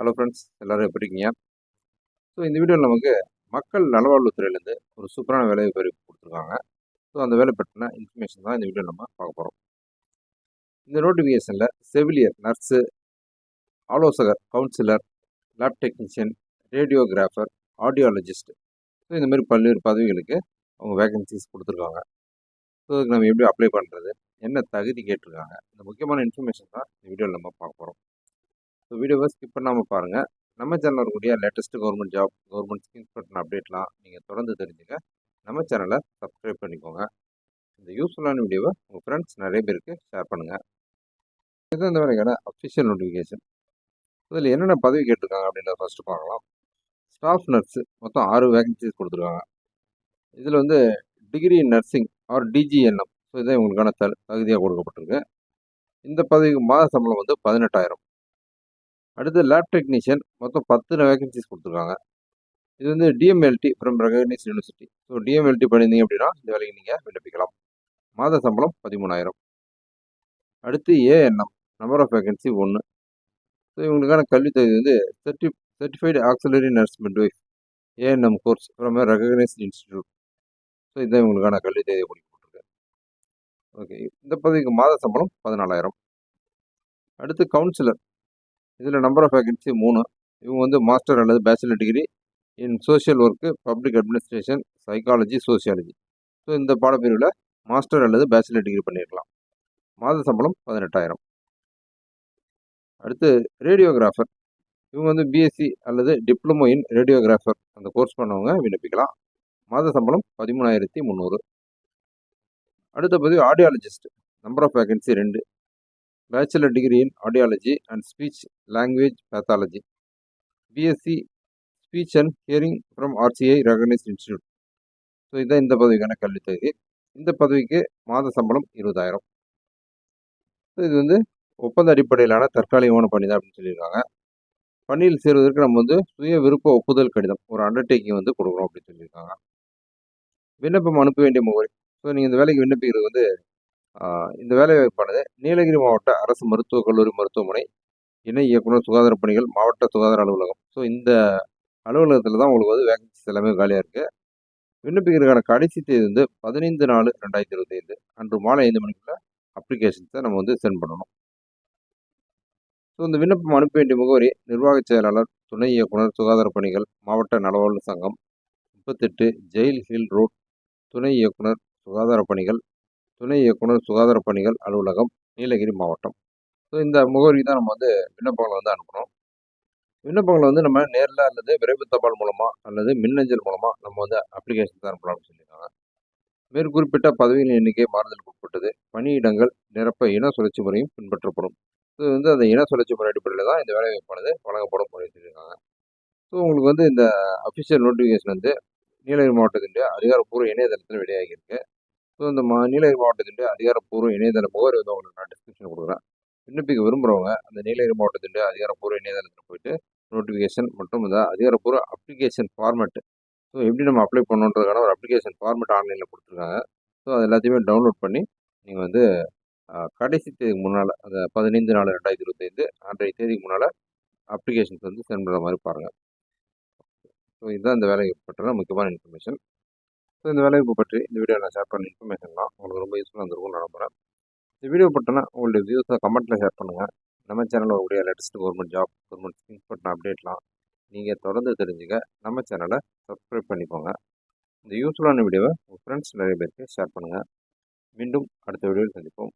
Hello friends எல்லோரும் எப்படி இருக்கீங்க? ஸோ இந்த வீடியோவில் நமக்கு மக்கள் நலவாழ்வுத்துறையிலேருந்து ஒரு சூப்பரான வேலை வாய்ப்பு கொடுத்துருக்காங்க. ஸோ அந்த வேலை பற்றின இன்ஃபர்மேஷன் தான் இந்த வீடியோவில் நம்ம பார்க்க போகிறோம் இந்த நோட்டிஃபிகேஷனில் செவிலியர் நர்ஸு ஆலோசகர் counsellor lab technician radiographer audiologist so இந்த மாதிரி பல்வேறு பதவிகளுக்கு அவங்க வேகன்சிஸ் கொடுத்துருக்காங்க. ஸோ அதுக்கு நம்ம எப்படி அப்ளை பண்ணுறது என்ன தகுதி கேட்டிருக்காங்க இந்த முக்கியமான இன்ஃபர்மேஷன் தான் இந்த வீடியோவில் நம்ம பார்க்க போகிறோம் ஸோ வீடியோவை ஸ்கிப் பண்ணாமல் பாருங்கள் நம்ம சேனலில் கூடிய latest government job government schemes பற்றின அப்டேட்லாம் நீங்கள் தொடர்ந்து தெரிஞ்சுங்க நம்ம சேனலை சப்ஸ்கிரைப் பண்ணிக்கோங்க. இந்த யூஸ்ஃபுல்லான வீடியோவை உங்கள் ஃப்ரெண்ட்ஸ் நிறைய பேருக்கு ஷேர் பண்ணுங்கள் இது இந்த வரைக்கான அஃபிஷியல் நோட்டிஃபிகேஷன் இதில் என்னென்ன பதவி கேட்டிருக்காங்க அப்படின்றத ஃபஸ்ட்டு பார்க்கலாம். ஸ்டாஃப் நர்ஸு மொத்தம் ஆறு வேகன்சிஸ் கொடுத்துருக்காங்க. இதில் வந்து degree nursing or DGNM so இதான் உங்களுக்கான த தகுதியாக கொடுக்கப்பட்டிருக்கு. இந்த பதவிக்கு மாத சம்பளம் வந்து பதினெட்டாயிரம். அடுத்து லேப் டெக்னீஷியன் மொத்தம் பத்து வேகன்சிஸ் கொடுத்துருக்காங்க. இது வந்து DMLT from recognise university so DMLT பண்ணியிருந்தீங்க அப்படின்னா இந்த வேலைக்கு நீங்கள் விண்ணப்பிக்கலாம். மாத சம்பளம் பதிமூணாயிரம். அடுத்து ஏஎன்எம் நம்பர் ஆஃப் வேகன்சி ஒன்று ஸோ இவங்களுக்கான கல்வி தகுதி வந்து certi certified auxiliary nurse midwife ANM course from recognised institute so இதுதான் இவங்களுக்கான கல்வி தகுதி கொடுக்கப்பட்டிருக்கு ஓகே இந்த பதவிக்கு மாத சம்பளம் பதினாலாயிரம். அடுத்து கவுன்சிலர் இதில் நம்பர் ஆஃப் வேகன்சி மூணு. இவங்க வந்து மாஸ்டர் அல்லது bachelor degree in social work public administration psychology sociology so இந்த பாடப்பிரிவில் மாஸ்டர் அல்லது பேச்சுலர் டிகிரி பண்ணியிருக்கலாம். மாத சம்பளம் பதினெட்டாயிரம். அடுத்து ரேடியோகிராஃபர் இவங்க வந்து பிஎஸ்சி அல்லது டிப்ளமோ இன் ரேடியோகிராஃபர் அந்த கோர்ஸ் பண்ணவங்க விண்ணப்பிக்கலாம். மாத சம்பளம் பதிமூணாயிரத்தி முந்நூறு. அடுத்த பதிவு ஆடியாலஜிஸ்ட் நம்பர் ஆஃப் வேகன்சி ரெண்டு. Bachelor degree in audiology and speech language pathology BSc speech and hearing from RCI recognised institute so இதுதான் இந்த பதவிக்கான கல்வித் தகுதி. இந்த பதவிக்கு மாத சம்பளம் இருபதாயிரம். ஸோ இது வந்து ஒப்பந்த அடிப்படையிலான தற்காலிகமான பணி தான் அப்படின்னு சொல்லியிருக்காங்க. பணியில் சேருவதற்கு நம்ம வந்து சுய விருப்ப ஒப்புதல் கடிதம் ஒரு அண்டர்டேக்கிங் வந்து கொடுக்குறோம் அப்படின்னு சொல்லியிருக்காங்க. விண்ணப்பம் அனுப்ப வேண்டிய முகவரி. ஸோ நீங்கள் இந்த வேலைக்கு விண்ணப்பிக்கிறது வந்து இந்த வேலைவாய்ப்பானது நீலகிரி மாவட்ட அரசு மருத்துவக் கல்லூரி மருத்துவமனை இணை இயக்குனர் சுகாதார பணிகள் மாவட்ட சுகாதார அலுவலகம். ஸோ இந்த அலுவலகத்தில் தான் உங்களுக்கு வந்து வேகன்சிஸ் எல்லாமே காலியாக இருக்குது விண்ணப்பிக்கிறதுக்கான கடைசி தேதி வந்து பதினைந்து நாலு ரெண்டாயிரத்தி இருபத்தி ஐந்து அன்று மாலை ஐந்து மணிக்குள்ள அப்ளிகேஷன்ஸை நம்ம வந்து சென்ட் பண்ணணும். ஸோ இந்த விண்ணப்பம் அனுப்ப வேண்டிய முகவரி நிர்வாகச் செயலாளர் துணை இயக்குனர் சுகாதார பணிகள் மாவட்ட நலவாழ்வு சங்கம் முப்பத்தெட்டு ஜெயில் ஹில் ரோட் துணை இயக்குனர் சுகாதார பணிகள் துணை இயக்குனர் சுகாதார பணிகள் அலுவலகம் நீலகிரி மாவட்டம். ஸோ இந்த முகவரி தான் நம்ம வந்து விண்ணப்பங்களை வந்து அனுப்பணும். விண்ணப்பங்களை வந்து நம்ம நேரில் அல்லது விரைவு தபால் மூலமாக அல்லது மின்னஞ்சல் மூலமாக நம்ம வந்து அப்ளிகேஷன் தான் அனுப்பலாம்னு சொல்லியிருக்காங்க. மேற்குறிப்பிட்ட பதவியின் எண்ணிக்கை மாறுதலுக்கு உட்பட்டது. பணியிடங்கள் நிரப்ப இன சுழற்சி முறையும் பின்பற்றப்படும். இது வந்து அந்த இன சுழற்சி முறை அடிப்படையில் தான் இந்த வேலைவாய்ப்பானது வழங்கப்படும் அப்படின்னு சொல்லியிருக்காங்க. ஸோ உங்களுக்கு வந்து இந்த அஃபிஷியல் நோட்டிஃபிகேஷன் வந்து நீலகிரி மாவட்டத்தினுடைய அதிகாரப்பூர்வ இணையதளத்தில் வெளியாகியிருக்கு. ஸோ இந்த மா நீலகிரி மாவட்டத்தினுடைய அதிகாரப்பூர்வ இணையதள முகவரி வந்து உங்களுக்கு நான் டிஸ்கிரிப்ஷன் கொடுக்குறேன். விண்ணப்பிக்க விரும்புகிறவங்க அந்த நீலகிரி மாவட்டத்தினுடைய அதிகாரப்பூர்வ இணையதளத்தில் போயிட்டு நோட்டிஃபிகேஷன் மற்றும் இந்த அதிகாரப்பூர்வ அப்ளிகேஷன் ஃபார்மேட் ஸோ எப்படி நம்ம அப்ளை பண்ணுன்றதுக்கான ஒரு அப்ளிகேஷன் ஃபார்மெட் ஆன்லைனில் கொடுத்துருக்காங்க. ஸோ அது எல்லாத்தையுமே டவுன்லோட் பண்ணி நீங்கள் வந்து கடைசி தேதிக்கு முன்னால் அந்த பதினைந்து நாலு ரெண்டாயிரத்தி இருபத்தைந்து அன்றைய தேதிக்கு முன்னால் அப்ளிகேஷன்ஸ் வந்து சென்ட் பண்ணுற மாதிரி பாருங்கள் ஸோ இதுதான் இந்த வேலையை பற்றின முக்கியமான இன்ஃபர்மேஷன் ஸோ இந்த வேலைவாய்ப்பு பற்றி இந்த வீடியோ நான் ஷேர் பண்ண இன்ஃபர்மேஷன்லாம் உங்களுக்கு ரொம்ப யூஸ்ஃபுல்லாக இருந்திருக்கும்னு நினைக்கிறேன் இந்த வீடியோ பட்டோன்னா உங்களுடைய வியூஸை கமெண்ட்டில் ஷேர் பண்ணுங்கள் நம்ம சேனலில் வரக்கூடிய latest government job government schemes பட்டின அப்டேட்லாம் நீங்கள் தொடர்ந்து தெரிஞ்சுக்க நம்ம சேனலை சப்ஸ்கிரைப் பண்ணிக்கோங்க. இந்த யூஸ்ஃபுல்லான வீடியோவை உங்கள் ஃப்ரெண்ட்ஸ் நிறைய பேருக்கு ஷேர் பண்ணுங்கள் மீண்டும் அடுத்த வீடியோவில் சந்திப்போம்.